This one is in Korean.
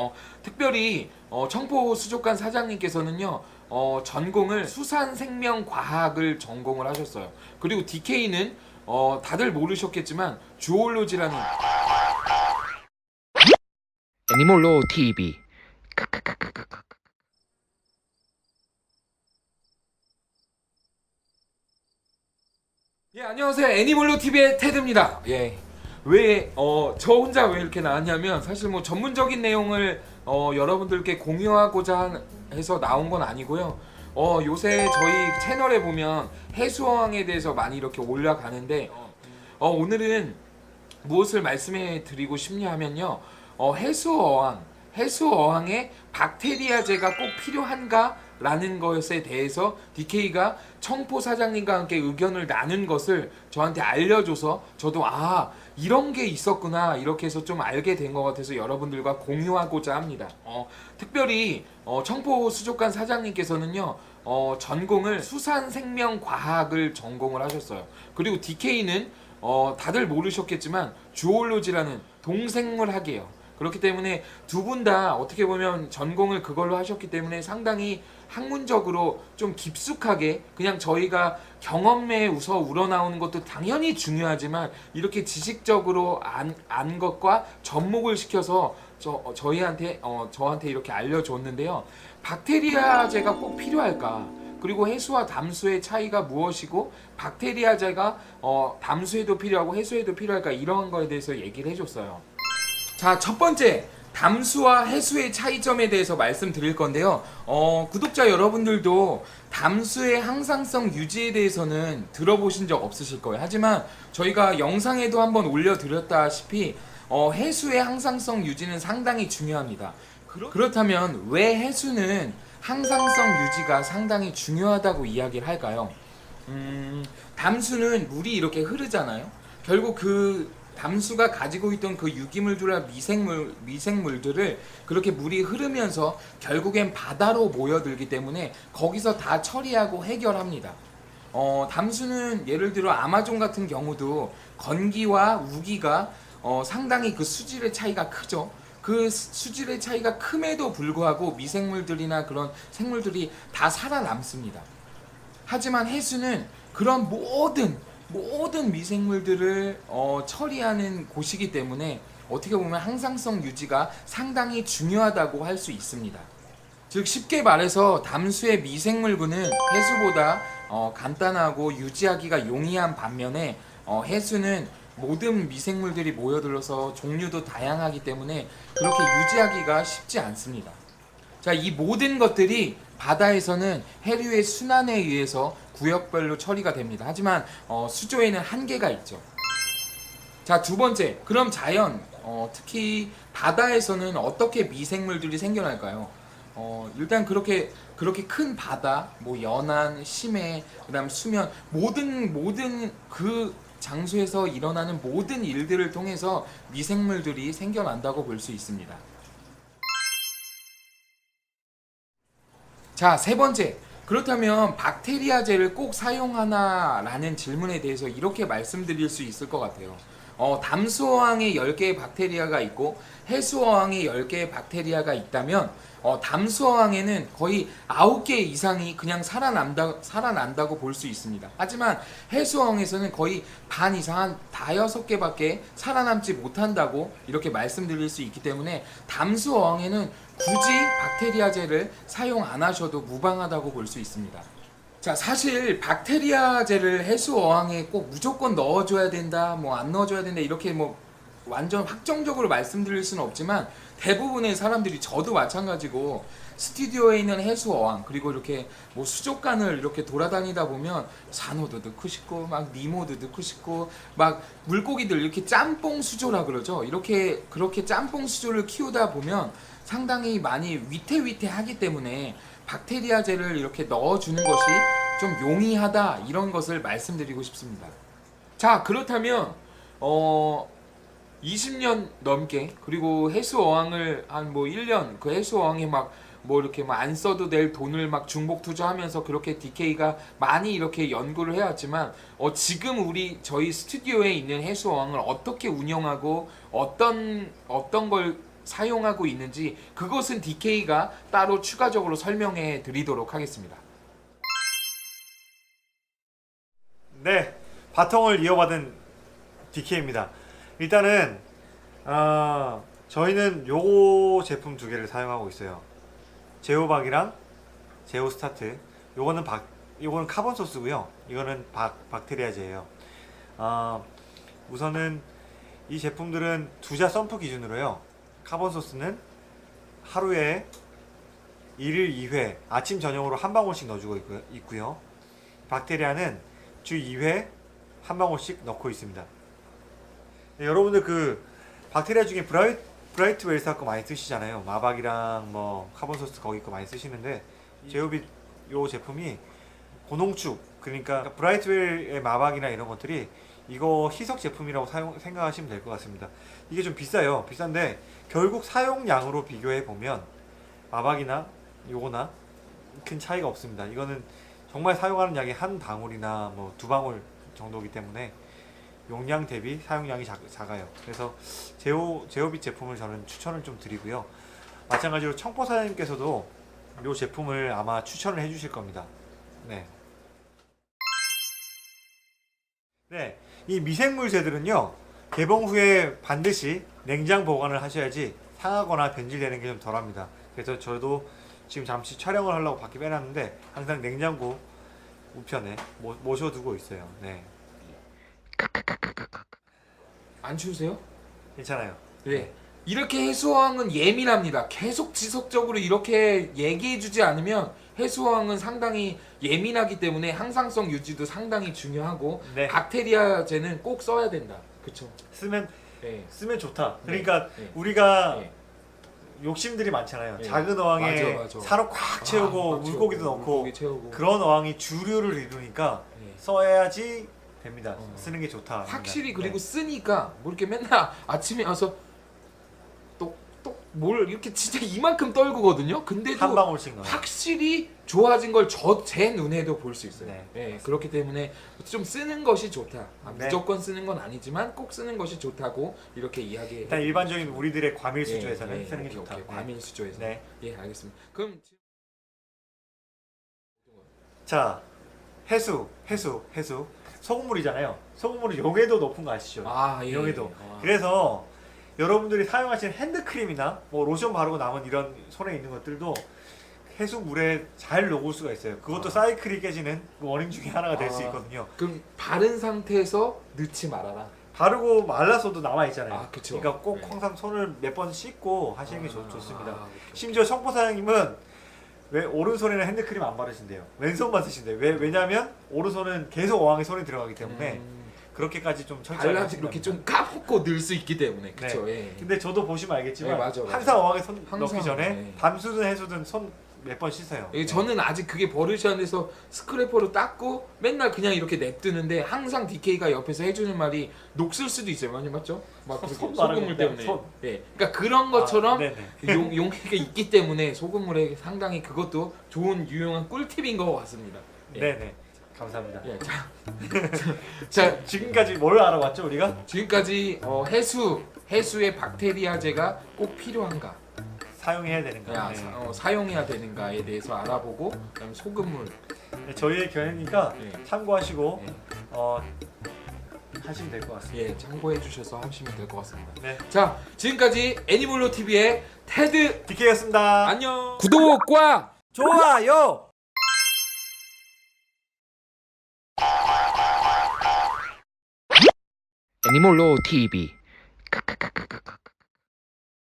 어, 특별히 어, 청포 수족관 사장님께서는요. 어, 전공을 수산생명과학을 전공을 하셨어요. 그리고 DK는 어, 다들 모르셨겠지만 주올로지라는 애니몰로 TV 예, 안녕하세요. 애니멀로 TV의 테드입니다. 예. 왜, 어, 저 혼자 왜 이렇게 나왔냐면, 사실 뭐 전문적인 내용을, 어, 여러분들께 공유하고자 한- 해서 나온 건 아니고요. 어, 요새 저희 채널에 보면 해수어항에 대해서 많이 이렇게 올라가는데, 어, 오늘은 무엇을 말씀해 드리고 싶냐 하면요. 어, 해수어항, 해수어항에 박테리아제가 꼭 필요한가? 라는 것에 대해서 DK가 청포 사장님과 함께 의견을 나눈 것을 저한테 알려줘서 저도 아 이런 게 있었구나 이렇게 해서 좀 알게 된 것 같아서 여러분들과 공유하고자 합니다. 어, 특별히 어, 청포 수족관 사장님께서는요 어, 전공을 수산생명과학을 전공을 하셨어요. 그리고 DK는 어, 다들 모르셨겠지만 주올로지라는 동생물학이에요. 그렇기 때문에 두 분 다 어떻게 보면 전공을 그걸로 하셨기 때문에 상당히 학문적으로 좀 깊숙하게 그냥 저희가 경험에 우서 우러나오는 것도 당연히 중요하지만 이렇게 지식적으로 안, 안 것과 접목을 시켜서 저, 어, 저희한테 어, 저한테 이렇게 알려줬는데요. 박테리아제가 꼭 필요할까? 그리고 해수와 담수의 차이가 무엇이고 박테리아제가 어, 담수에도 필요하고 해수에도 필요할까 이런 거에 대해서 얘기를 해줬어요. 자, 첫 번째. 담수와 해수의 차이점에 대해서 말씀드릴 건데요. 어, 구독자 여러분들도 담수의 항상성 유지에 대해서는 들어보신 적 없으실 거예요. 하지만 저희가 영상에도 한번 올려드렸다시피 어, 해수의 항상성 유지는 상당히 중요합니다. 그렇다면 왜 해수는 항상성 유지가 상당히 중요하다고 이야기를 할까요? 음, 담수는 물이 이렇게 흐르잖아요. 결국 그 담수가 가지고 있던 그 유기물들과 미생물 미생물들을 그렇게 물이 흐르면서 결국엔 바다로 모여들기 때문에 거기서 다 처리하고 해결합니다. 어, 담수는 예를 들어 아마존 같은 경우도 건기와 우기가 어, 상당히 그 수질의 차이가 크죠. 그 수- 수질의 차이가 큼에도 불구하고 미생물들이나 그런 생물들이 다 살아남습니다. 하지만 해수는 그런 모든 모든 미생물들을 어, 처리하는 곳이기 때문에 어떻게 보면 항상성 유지가 상당히 중요하다고 할 수 있습니다. 즉 쉽게 말해서 담수의 미생물군은 해수보다 어, 간단하고 유지하기가 용이한 반면에 어, 해수는 모든 미생물들이 모여들어서 종류도 다양하기 때문에 그렇게 유지하기가 쉽지 않습니다. 자, 이 모든 것들이 바다에서는 해류의 순환에 의해서 구역별로 처리가 됩니다. 하지만 어, 수조에는 한계가 있죠. 자, 두 번째. 그럼 자연, 어, 특히 바다에서는 어떻게 미생물들이 생겨날까요? 어, 일단 그렇게 그렇게 큰 바다, 뭐 연안, 심해, 그다음 수면 모든 모든 그 장소에서 일어나는 모든 일들을 통해서 미생물들이 생겨난다고 볼 수 있습니다. 자, 세 번째. 그렇다면 박테리아제를 꼭 사용하나라는 질문에 대해서 이렇게 말씀드릴 수 있을 것 같아요. 어, 담수어항에 10개의 박테리아가 있고 해수어항에 10개의 박테리아가 있다면 어, 담수어항에는 거의 9개 이상이 그냥 살아남다, 살아난다고 볼 수 있습니다. 하지만 해수어항에서는 거의 반 이상 한 다여섯 개밖에 살아남지 못한다고 이렇게 말씀드릴 수 있기 때문에 담수어항에는 굳이 박테리아제를 사용 안 하셔도 무방하다고 볼 수 있습니다. 자, 사실 박테리아제를 해수 어항에 꼭 무조건 넣어줘야 된다, 뭐 안 넣어줘야 된다 이렇게 뭐 완전 확정적으로 말씀드릴 수는 없지만 대부분의 사람들이 저도 마찬가지고 스튜디오에 있는 해수 어항 그리고 이렇게 뭐 수족관을 이렇게 돌아다니다 보면 산호도 넣고 싶고 막 니모도 넣고 싶고 막 물고기들 이렇게 짬뽕 수조라 그러죠. 이렇게 그렇게 짬뽕 수조를 키우다 보면 상당히 많이 위태위태하기 때문에 박테리아제를 이렇게 넣어주는 것이 좀 용이하다 이런 것을 말씀드리고 싶습니다. 자 그렇다면 어 20년 넘게 그리고 해수 어항을 한 뭐 1년 그 해수 어항에 막 뭐 이렇게 뭐안 써도 될 돈을 막 중복 투자하면서 그렇게 DK가 많이 이렇게 연구를 해왔지만 어 지금 우리 저희 스튜디오에 있는 해수 어항을 어떻게 운영하고 어떤 어떤 걸 사용하고 있는지 그것은 DK가 따로 추가적으로 설명해 드리도록 하겠습니다. 네, 바통을 이어받은 DK입니다. 일단은 아, 저희는 요거 제품 두 개를 사용하고 있어요. 제오박이랑 제오 스타트. 요거는 박, 요거는 카본 소스고요. 이거는 박 박테리아제예요. 아, 우선은 이 제품들은 두자 펌프 기준으로요. 카본 소스는 하루에 1일 2회 아침 저녁으로 한 방울씩 넣어주고 있고요. 있고요. 박테리아는 주 2회 한 방울씩 넣고 있습니다. 네, 여러분들 그 박테리아 중에 브라이, 브라이트 웰스 거 많이 쓰시잖아요. 마박이랑 뭐 카본 소스 거기 거 많이 쓰시는데 제오빗 요 제품이 고농축 그러니까 브라이트 웰의 마박이나 이런 것들이 이거 희석 제품이라고 사용, 생각하시면 될 것 같습니다. 이게 좀 비싸요. 비싼데 결국 사용량으로 비교해 보면 마박이나 요거나 큰 차이가 없습니다. 이거는 정말 사용하는 양이 한 방울이나 뭐 두 방울 정도이기 때문에 용량 대비 사용량이 작, 작아요. 그래서 제오 제오빛 제품을 저는 추천을 좀 드리고요. 마찬가지로 청포 사장님께서도 이 제품을 아마 추천을 해주실 겁니다. 네. 네, 이 미생물제들은요 개봉 후에 반드시 냉장 보관을 하셔야지 상하거나 변질되는 게 좀 덜합니다. 그래서 저도 지금 잠시 촬영을 하려고 밖에 빼놨는데 항상 냉장고 우편에 모, 모셔두고 있어요. 네, 안 추우세요? 괜찮아요. 네. 이렇게 해수어항은 예민합니다. 계속 지속적으로 이렇게 얘기해주지 않으면 해수어항은 상당히 예민하기 때문에 항상성 유지도 상당히 중요하고 네. 박테리아제는 꼭 써야 된다. 그쵸? 쓰면 네. 쓰면 좋다. 네. 그러니까 네. 우리가 네. 욕심들이 많잖아요. 네. 작은 어항에 맞아, 맞아. 사로 꽉 채우고 아, 꽉 물고기도 채우고, 넣고 물고기 채우고. 그런 어항이 주류를 이루니까 네. 써야지 됩니다. 어. 쓰는 게 좋다. 확실히 네. 그리고 쓰니까 뭐 이렇게 맨날 아침에 와서 뭘 이렇게 진짜 이만큼 떨구거든요. 근데도 한 방울씩 넣어요. 확실히 좋아진 걸 저 제 눈에도 볼 수 있어요. 네, 네, 맞습니다. 그렇기 때문에 좀 쓰는 것이 좋다. 아, 네. 무조건 쓰는 건 아니지만 꼭 쓰는 것이 좋다고 이렇게 이야기. 일단 일반적인 우리들의 과밀 수조에서는 네, 쓰는 게 오케이, 좋다. 오케이. 과밀 수조에서. 네. 예, 알겠습니다. 그럼 지금 자, 해수, 해수, 해수. 소금물이잖아요. 소금물은 용해도 높은 거 아시죠? 아, 예. 용해도. 아. 그래서 여러분들이 사용하시는 핸드크림이나 뭐 로션 바르고 남은 이런 손에 있는 것들도 해수물에 잘 녹을 수가 있어요. 그것도 아. 사이클이 깨지는 그 원인 중에 하나가 될 수 아. 있거든요. 그럼 바른 상태에서 넣지 말아라. 바르고 말라서도 남아 있잖아요. 아, 그쵸. 그러니까 꼭 네. 항상 손을 몇 번 씻고 하시는 게 좋, 아, 좋습니다. 아. 심지어 청포 사장님은 왜 오른손에는 핸드크림 안 바르신대요. 왼손만 쓰신대요. 왜 왜냐면 오른손은 계속 어항에 손이 들어가기 때문에 음, 그렇게까지 좀 철저하게 하신답니다. 이렇게 좀 까먹고 넣을 수 있기 때문에 그렇죠. 예. 근데 저도 보시면 알겠지만 네, 맞아, 맞아. 항상 어항에 손 항상, 넣기 전에 네. 밤수든 해수든 손 몇 번 씻어요. 예, 네. 저는 아직 그게 버릇이 안 돼서 스크래퍼로 닦고 맨날 그냥 이렇게 냅두는데 항상 DK가 옆에서 해주는 말이 녹슬 수도 있어요. 많이 맞죠? 막 그렇게 손 소금물 때문에. 손. 예, 그러니까 그런 것처럼 아, 네네. 용, 용기가 있기 때문에 소금물에 상당히 그것도 좋은 유용한 꿀팁인 것 같습니다. 예. 네네. 감사합니다. 예, 자, 자 지금까지 뭘 알아왔죠 우리가? 지금까지 어, 해수 해수의 박테리아제가 꼭 필요한가? 사용해야 되는가? 야, 네. 사, 어, 사용해야 되는가에 대해서 알아보고 그다음에 소금물 네, 저희의 견해니까 예. 참고하시고 예. 어, 하시면 될 것 같습니다. 예, 참고해 주셔서 하시면 될 것 같습니다. 네. 자, 지금까지 애니몰로 TV의 테드 DK였습니다. 안녕. 구독과 좋아요. 애니몰로 TV.